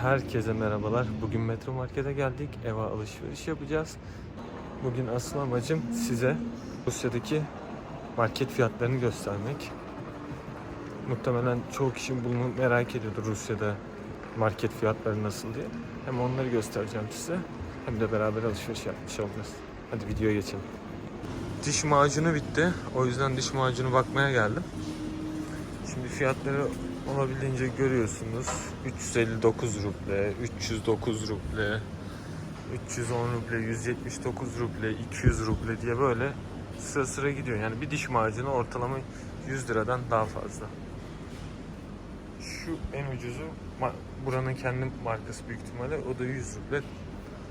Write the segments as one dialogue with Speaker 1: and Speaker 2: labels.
Speaker 1: Herkese merhabalar. Bugün Metro Market'e geldik. Eve alışveriş yapacağız. Bugün asıl amacım size Rusya'daki market fiyatlarını göstermek. Muhtemelen çoğu kişi bunu merak ediyordur Rusya'da market fiyatları nasıl diye. Hem onları göstereceğim size hem de beraber alışveriş yapmış olacağız. Hadi videoya geçelim. Diş macunu bitti. O yüzden diş macunu bakmaya geldim. Şimdi fiyatları olabildiğince görüyorsunuz. 359 ruble, 309 ruble, 310 ruble, 179 ruble, 200 ruble diye böyle sıra sıra gidiyor. Yani bir diş macunu ortalama 100 liradan daha fazla. Şu en ucuzu buranın kendi markası büyük ihtimalle o da 100 ruble.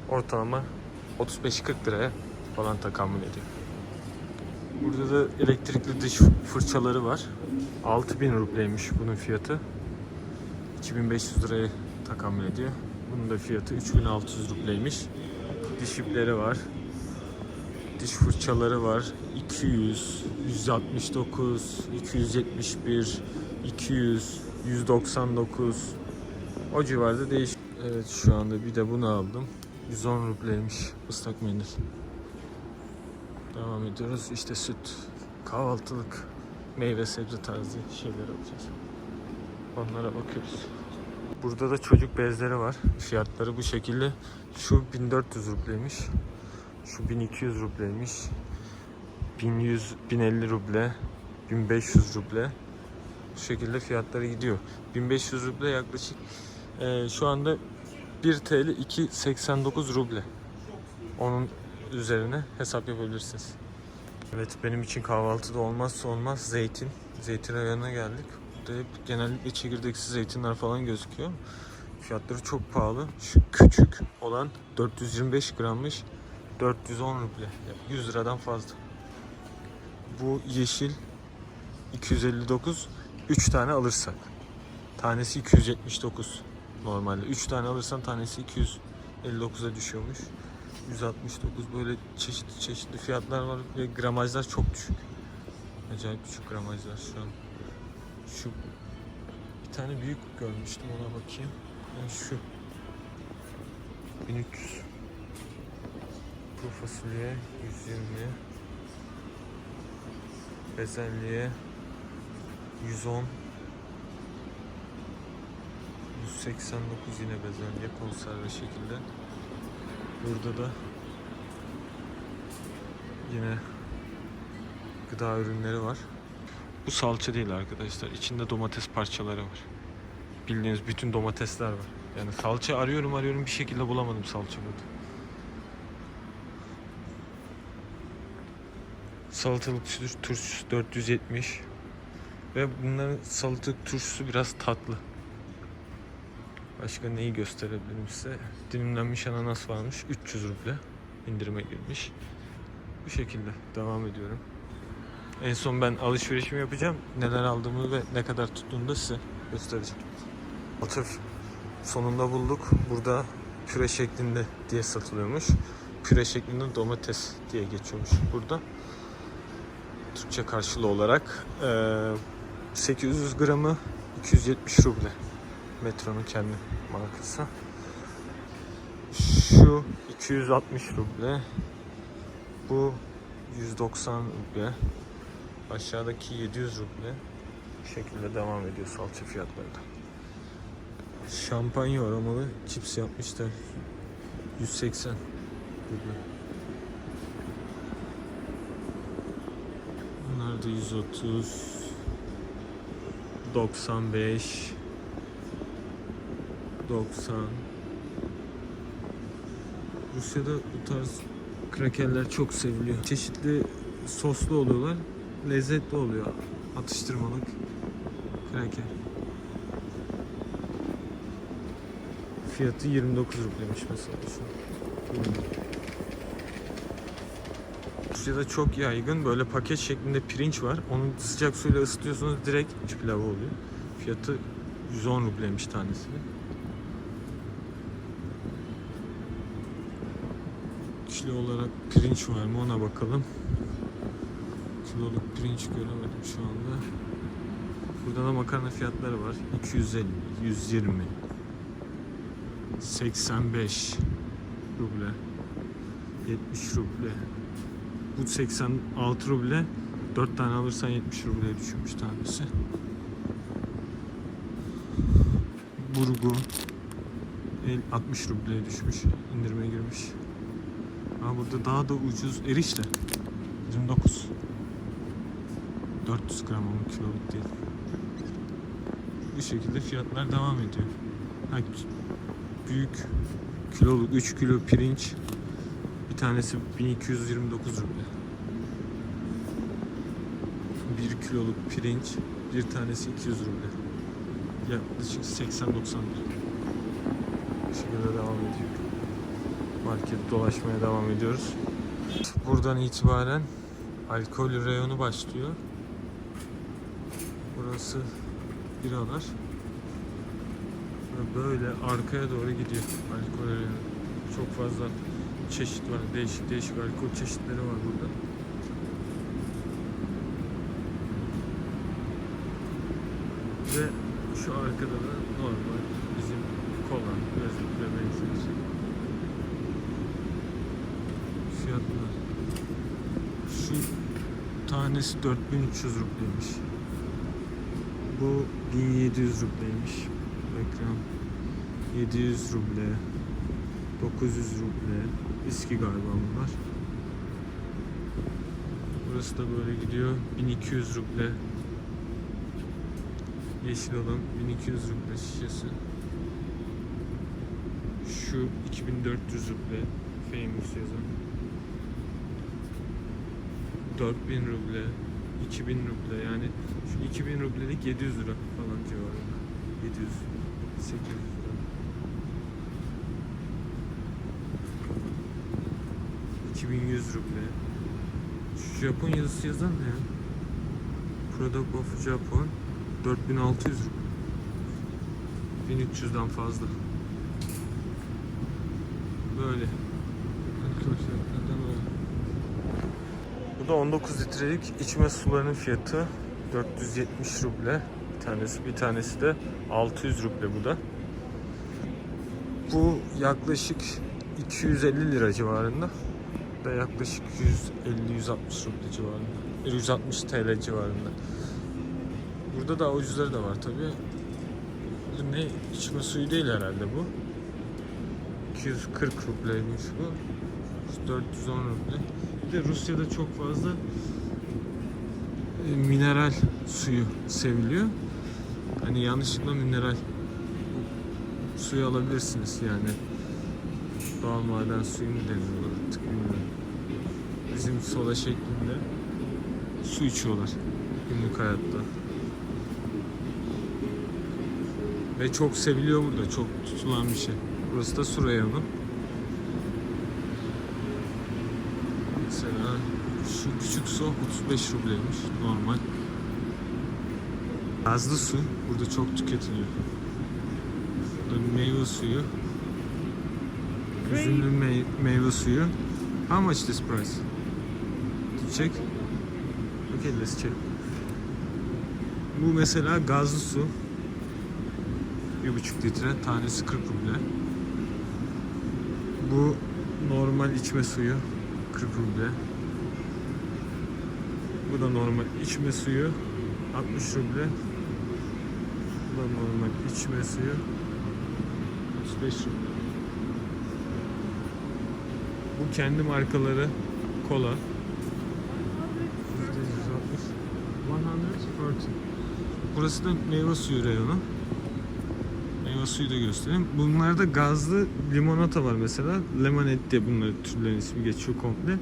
Speaker 1: Ortalama 35-40 liraya falan tahammül ediyor. Burada da elektrikli diş fırçaları var. 6000 rubleymiş bunun fiyatı. 2500 liraya tahammül ediyor. Bunun da fiyatı 3600 rubleymiş. Diş ipleri var. Diş fırçaları var. 200, 169, 271, 200, 199 o civarda değiş. Evet şu anda bir de bunu aldım. 110 rubleymiş ıslak mendil. Devam ediyoruz. İşte süt, kahvaltılık, meyve sebze tarzı şeyler alacağız. Onlara bakıyoruz. Burada da çocuk bezleri var. Fiyatları bu şekilde. Şu 1400 rubleymiş. Şu 1200 rubleymiş. 1100, 1050 ruble, 1500 ruble. Bu şekilde fiyatları gidiyor. 1500 ruble yaklaşık eee, şu anda 1 TL 2.89 ruble. Onun üzerine hesap yapabilirsiniz. Evet benim için kahvaltıda olmazsa olmaz zeytin. Zeytin rayonuna geldik. Burada hep genellikle çekirdeksiz zeytinler falan gözüküyor. Fiyatları çok pahalı. Şu küçük olan 425 grammış. 410 ruble. Yani 100 liradan fazla. Bu yeşil 259. 3 tane alırsak. Tanesi 279 normalde. 3 tane alırsan tanesi 259'a düşüyormuş. 169 böyle çeşitli çeşitli fiyatlar var ve gramajlar çok düşük. Acayip düşük gramajlar şu an. Şu bir tane büyük görmüştüm ona bakayım. Yani şu 1300 Kuru fasulye 120 Bezelye 110 189 yine bezelye konserve şekilde. Burada da yine gıda ürünleri var. Bu salça değil arkadaşlar. İçinde domates parçaları var. Bildiğiniz bütün domatesler var. Yani salça arıyorum arıyorum bir şekilde bulamadım salça burada. Salatalık tur- turşusu 470 ve bunların salatalık turşusu biraz tatlı. Başka neyi gösterebilirim size? Dilimlenmiş ananas varmış. 300 ruble indirime girmiş. Bu şekilde devam ediyorum. En son ben alışverişimi yapacağım. Neler aldığımı ve ne kadar tuttuğunu da size göstereceğim. Altı sonunda bulduk. Burada püre şeklinde diye satılıyormuş. Püre şeklinde domates diye geçiyormuş burada. Türkçe karşılığı olarak eee, 800 gramı 270 ruble. Metro'nun kendi markası. Şu 260 ruble. Bu 190 ruble. Aşağıdaki 700 ruble. Bu şekilde devam ediyor salça fiyatları da. Şampanya aromalı cips yapmışlar. 180 ruble. Bunlar da 130 95 90 Rusya'da bu tarz krakerler çok seviliyor. Çeşitli soslu oluyorlar. Lezzetli oluyor. Atıştırmalık kraker. Fiyatı 29 rubleymiş mesela şu. Rusya'da çok yaygın böyle paket şeklinde pirinç var. Onu sıcak suyla ısıtıyorsunuz direkt pilavı oluyor. Fiyatı 110 rubleymiş tanesi. Kilo olarak pirinç var mı ona bakalım. Kiloluk pirinç göremedim şu anda. Burada da makarna fiyatları var. 250, 120, 85 ruble. 70 ruble. Bu 86 ruble. 4 tane alırsan 70 rubleye düşmüş tanesi. Burgu el 60 rubleye düşmüş. indirime girmiş. Aa burada daha da ucuz erişte. 29. 400 gram ama kiloluk değil. Bu şekilde fiyatlar devam ediyor. Ha, büyük kiloluk 3 kilo pirinç bir tanesi 1229 ruble. 1 kiloluk pirinç bir tanesi 200 ruble. Yaklaşık 80-90 lira. Bu şekilde devam ediyor. Market dolaşmaya devam ediyoruz. Buradan itibaren alkol reyonu başlıyor. Burası biralar. Ve böyle arkaya doğru gidiyor alkol reyonu. Çok fazla çeşit var. Değişik değişik alkol çeşitleri var burada. Ve şu arkada da normal bizim kola, gözlük ve benzeri fiyatlar. Şu tanesi 4300 rubleymiş. Bu 1700 rubleymiş. Ekran 700 ruble. 900 ruble. Viski galiba bunlar. Burası da böyle gidiyor. 1200 ruble. Yeşil olan 1200 ruble şişesi. Şu 2400 ruble. Famous yazan. 4000 ruble, 2000 ruble yani şu 2000 rublelik 700 lira falan civarında. 700, 800 lira. 2100 ruble. Şu Japon yazısı yazan ne ya? Product of Japan 4600 ruble. 1300'den fazla. Böyle. Böyle. Bu da 19 litrelik içme sularının fiyatı 470 ruble. Bir tanesi bir tanesi de 600 ruble bu da. Bu yaklaşık 250 lira civarında. Da yaklaşık 150-160 ruble civarında. 160 TL civarında. Burada da ucuzları da var tabi. Bu ne içme suyu değil herhalde bu. 240 rubleymiş bu. 410 ruble. De Rusya'da çok fazla e, mineral suyu seviliyor. Hani yanlışlıkla mineral suyu alabilirsiniz yani. Doğal maden suyu mu deniyor artık bilmiyorum. Bizim soda şeklinde su içiyorlar günlük hayatta. Ve çok seviliyor burada. Çok tutulan bir şey. Burası da su reyonu. Mesela şu küçük su 35 rubleymiş normal. Gazlı su burada çok tüketiliyor. Burada meyve suyu. Üzümlü mey- meyve suyu. How much this price? Check? Okay, let's check. Bu mesela gazlı su. Bir buçuk litre. Tanesi 40 ruble. Bu normal içme suyu. 40 ruble. Bu da normal içme suyu 60 ruble. Bu da normal içme suyu 35 ruble. Bu kendi markaları kola. %160. 140. Burası da meyve suyu reyonu. Meyve da göstereyim. Bunlarda gazlı limonata var mesela. Lemonade diye bunların türlerin ismi geçiyor komple.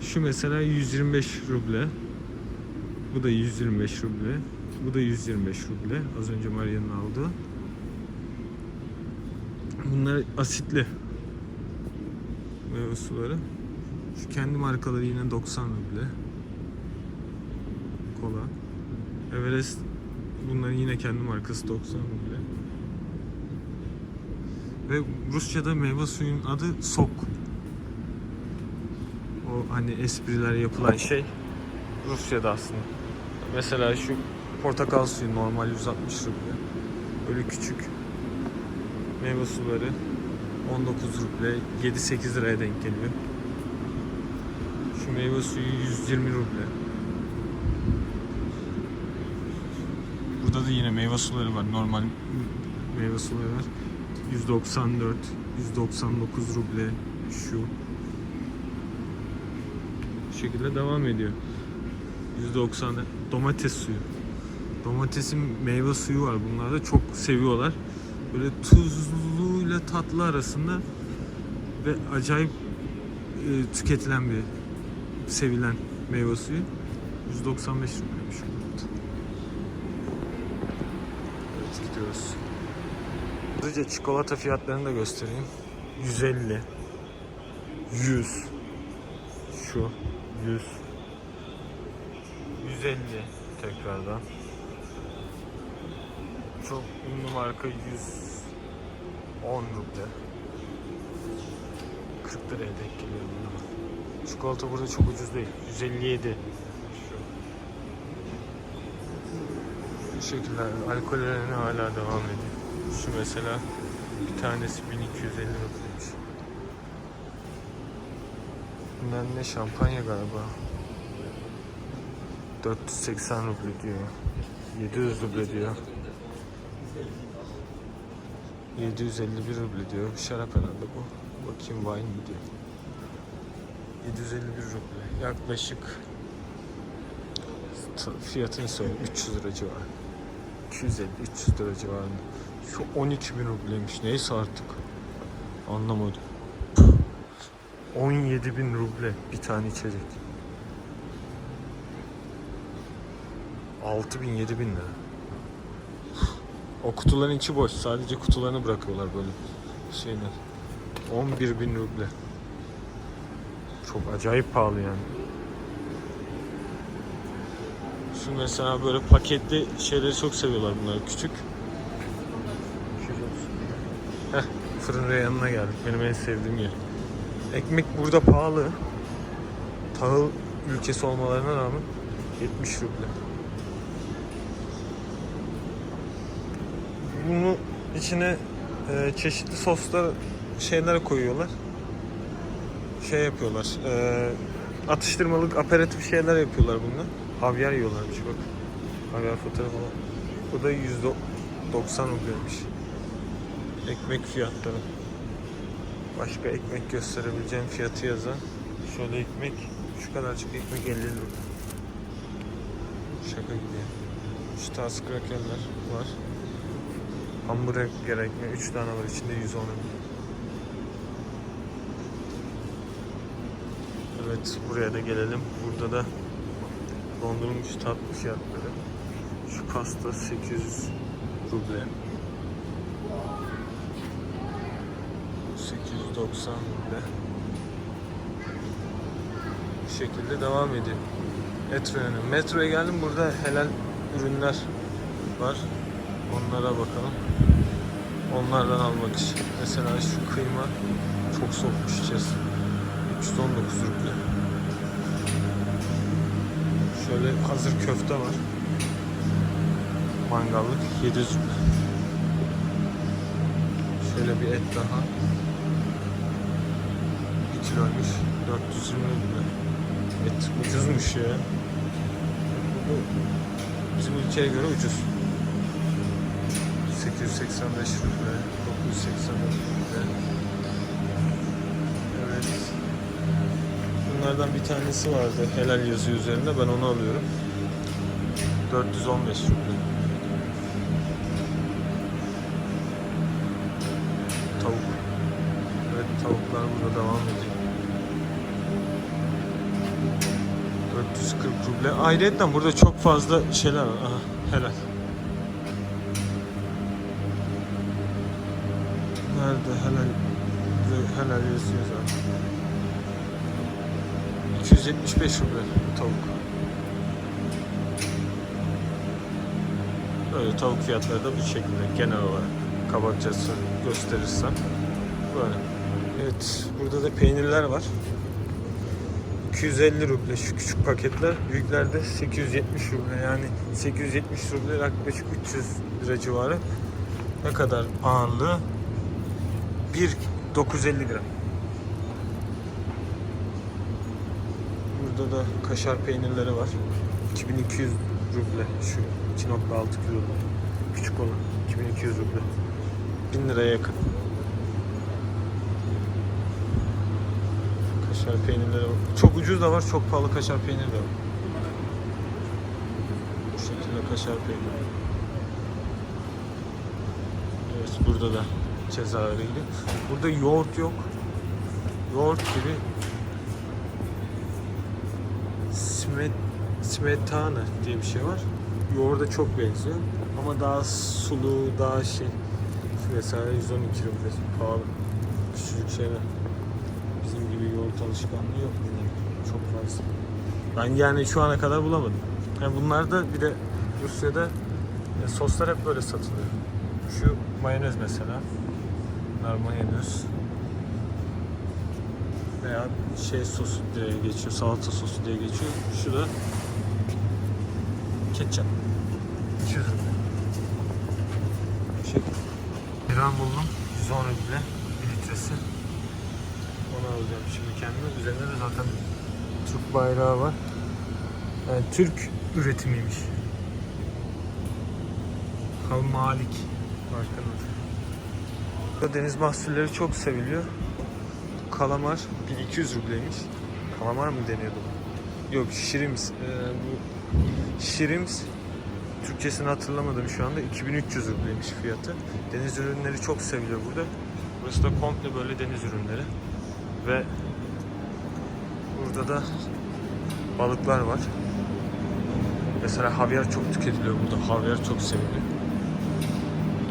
Speaker 1: Şu mesela 125 ruble. Bu da 125 ruble. Bu da 125 ruble. Az önce Maria'nın aldığı. Bunlar asitli meyve suları. Şu kendi markaları yine 90 ruble. Kola. Everest bunların yine kendi markası 90 ruble. Ve Rusça'da meyve suyun adı sok. O hani espriler yapılan şey Rusya'da aslında. Mesela şu portakal suyu normal 160 ruble. Böyle küçük meyve suları 19 ruble 7-8 liraya denk geliyor. Şu meyve suyu 120 ruble. Burada da yine meyve suları var. Normal meyve suları var. 194, 199 ruble şu. Şekilde devam ediyor. 190 domates suyu. Domatesin meyve suyu var. Bunlar da çok seviyorlar. Böyle tuzluyla tatlı arasında ve acayip e, tüketilen bir sevilen meyve suyu. 195 rubleymiş. Evet gidiyoruz. Hızlıca çikolata fiyatlarını da göstereyim. 150 100 Şu 100 150 tekrardan çok ünlü marka 110 ruble 40 liraya denk geliyor bunlar. Çikolata burada çok ucuz değil. 157 Şu. Bu şekilde alkol oranı hala devam ediyor. Şu mesela bir tanesi 1250 rubleymiş. Bunlar ne şampanya galiba. 480 ruble diyor. 700 ruble diyor. 751 ruble diyor. Şarap herhalde bu. Bakayım wine mi diyor. 751 ruble. Yaklaşık fiyatını söyleyeyim 300 lira civarı. 250-300 lira civarında. Şu 12 bin rubleymiş. Neyse artık. Anlamadım. 17 bin ruble bir tane içecek. 6 bin 7 bin lira. O kutuların içi boş. Sadece kutularını bırakıyorlar böyle şeyler. 11 bin ruble. Çok acayip pahalı yani. Şu mesela böyle paketli şeyleri çok seviyorlar bunlar. Küçük. Heh, fırın yanına geldik. Benim en sevdiğim yer. Ekmek burada pahalı. Tahıl ülkesi olmalarına rağmen 70 ruble. Bunu içine e, çeşitli soslar şeyler koyuyorlar. Şey yapıyorlar. E, atıştırmalık aperatif şeyler yapıyorlar bunlar. Havyar yiyorlarmış bak. Havyar fotoğrafı. Bu da 190 rubleymiş. Ekmek fiyatları. Başka ekmek gösterebileceğim fiyatı yazan. Şöyle ekmek, şu kadarcık ekmek 50 lira. Şaka gibi. Şu tas krakerler var. Hamburger ekmeği 3 tane var içinde 110 lira. Evet buraya da gelelim. Burada da dondurulmuş tatlı fiyatları. Şu pasta 800 ruble. 890 ruble. Bu şekilde devam ediyor. Metro yönü. Metroya geldim. Burada helal ürünler var. Onlara bakalım. Onlardan almak için. Mesela şu kıyma çok soğukmuş içeceğiz. 319 ruble. Şöyle hazır köfte var. Mangallık 700 ruble. Şöyle bir et daha. 1 kiloymuş. 420 ruble. Et ucuzmuş ya. Bizim ülkeye göre ucuz. 885 ruble, 980 ruble. Evet. Bunlardan bir tanesi vardı helal yazıyor üzerinde. Ben onu alıyorum. 415 ruble. Tavuk. Evet tavuklar burada devam ediyor. 440 ruble. Ayrıca burada çok fazla şeyler var. Aha, helal. Nerede helal? Helal yazıyor zaten. 275 ruble tavuk. Böyle tavuk fiyatları da bu şekilde genel olarak kabaçası gösterirsem böyle. Evet burada da peynirler var. 250 ruble şu küçük paketler. Büyüklerde 870 ruble yani 870 ruble yaklaşık 300 lira civarı. Ne kadar ağırlığı? 1.950 gram. Burada da kaşar peynirleri var. 2200 ruble şu 2.6 kilo. Küçük olan 2200 ruble. 1000 liraya yakın. Kaşar peynirleri var. Çok ucuz da var, çok pahalı kaşar peyniri de var. Bu şekilde kaşar peyniri. Evet, burada da Cezayirli. Burada yoğurt yok. Yoğurt gibi Smet, smetana diye bir şey var. Yoğurda çok benziyor. Ama daha sulu, daha şey. Mesela 112 ruble pahalı. Küçücük şeyler. Bizim gibi yoğurt alışkanlığı yok bunların. Çok fazla. Ben yani şu ana kadar bulamadım. Yani bunlar da bir de Rusya'da e, soslar hep böyle satılıyor. Şu mayonez mesela. Bunlar mayonez. Veya şey sosu diye geçiyor, salata sosu diye geçiyor. Şu da ketçap. 200 ruble. Şey, İran buldum. 110 ruble. 1 litresi. Alacağım şimdi kendime. Üzerinde de zaten Türk bayrağı var. Yani Türk üretimiymiş. Kal Malik. Başkanı. Deniz mahsulleri çok seviliyor. Kalamar 1200 rubleymiş. Kalamar mı deniyordu? Yok şirims. Ee, bu şirims Türkçesini hatırlamadım şu anda. 2300 rubleymiş fiyatı. Deniz ürünleri çok seviliyor burada. Burası da komple böyle deniz ürünleri. Ve burada da balıklar var. Mesela havyar çok tüketiliyor burada. Havyar çok seviliyor.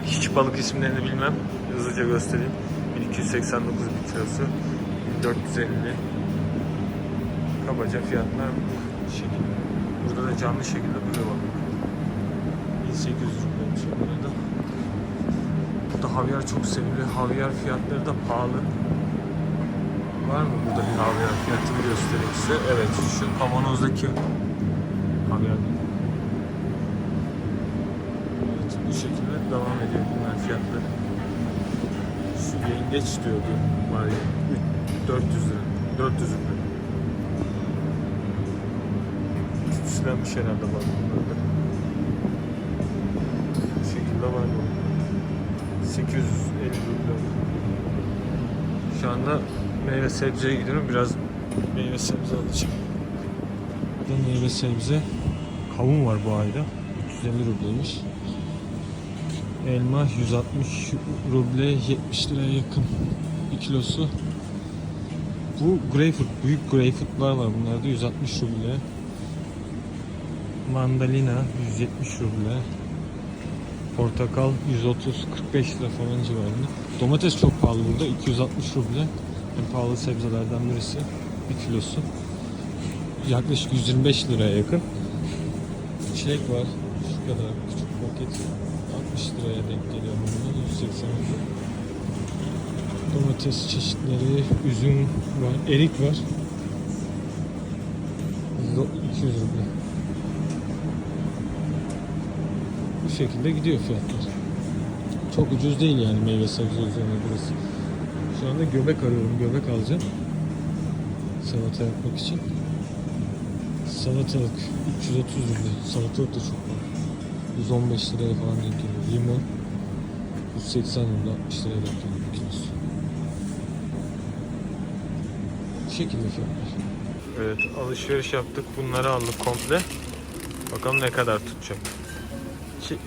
Speaker 1: Hiç balık isimlerini bilmem. Hızlıca göstereyim. 1289 bir kilosu. 1450. Kabaca fiyatlar bu şekilde. Burada da canlı şekilde duruyor bak. 1800 rubleymiş burada. Burada havyar çok seviliyor. Havyar fiyatları da pahalı. Var mı burada bir havyar fiyatını göstereyim size. Evet şu kavanozdaki havyar. Evet bu şekilde devam ediyor bunlar fiyatları. Şu yengeç diyordu var ya 400 lira. 400 lira. Süslenmiş herhalde var bunlarda. Bu şekilde var bu. 850 lira. Şu anda meyve sebzeye gidiyorum. Biraz meyve sebze alacağım. Burada meyve sebze. Kavun var bu ayda. 350 rubleymiş. Elma 160 ruble 70 liraya yakın bir kilosu. Bu greyfurt, büyük greyfurtlar var bunlarda 160 ruble. Mandalina 170 ruble. Portakal 130-45 lira falan civarında. Domates çok pahalı burada 260 ruble. En pahalı sebzelerden birisi. Bir kilosu. Yaklaşık 125 liraya yakın. Çilek var. Şu kadar küçük paket. 60 liraya denk geliyor bunlar. 180 lira. Domates çeşitleri, üzüm var, erik var. 200 ruble. Bu şekilde gidiyor fiyatlar. Çok ucuz değil yani meyve sebze üzerine burası. Şu anda göbek arıyorum. Göbek alacağım. Salata yapmak için. Salatalık 330 ruble. Salatalık da çok pahalı. 115 liraya falan denk geliyor. Limon 180 ruble 60 liraya denk geliyor. Bu şekilde fiyatlar. Evet alışveriş yaptık. Bunları aldık komple. Bakalım ne kadar tutacak. Şey,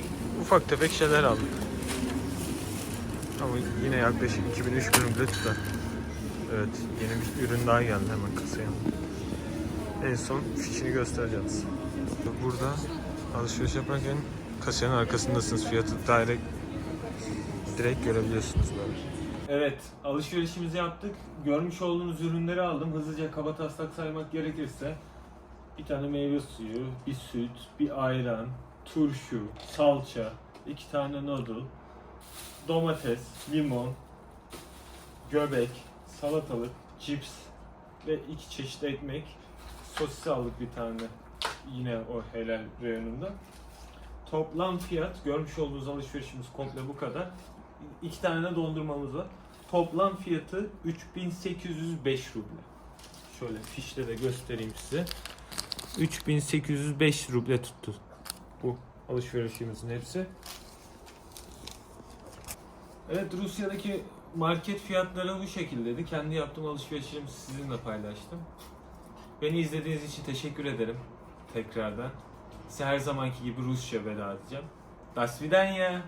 Speaker 1: ufak tefek şeyler aldık. Ama yine yaklaşık 2000-3000 ruble tutar. Evet yeni bir ürün daha geldi hemen kasaya. En son fişini göstereceğiz. Burada alışveriş yaparken kasanın arkasındasınız. Fiyatı direkt direkt görebiliyorsunuz böyle. Evet, alışverişimizi yaptık. Görmüş olduğunuz ürünleri aldım. Hızlıca kaba taslak saymak gerekirse bir tane meyve suyu, bir süt, bir ayran, turşu, salça, iki tane noodle, domates, limon, göbek, salatalık, cips ve iki çeşit ekmek. Sosis aldık bir tane yine o helal reyonunda. Toplam fiyat görmüş olduğunuz alışverişimiz komple bu kadar. İki tane de dondurmamız var. Toplam fiyatı 3805 ruble. Şöyle fişle de göstereyim size. 3805 ruble tuttu. Bu alışverişimizin hepsi. Evet Rusya'daki market fiyatları bu şekildeydi. Kendi yaptığım alışverişimi sizinle paylaştım. Beni izlediğiniz için teşekkür ederim tekrardan. Size her zamanki gibi Rusça veda edeceğim. Das vidanya.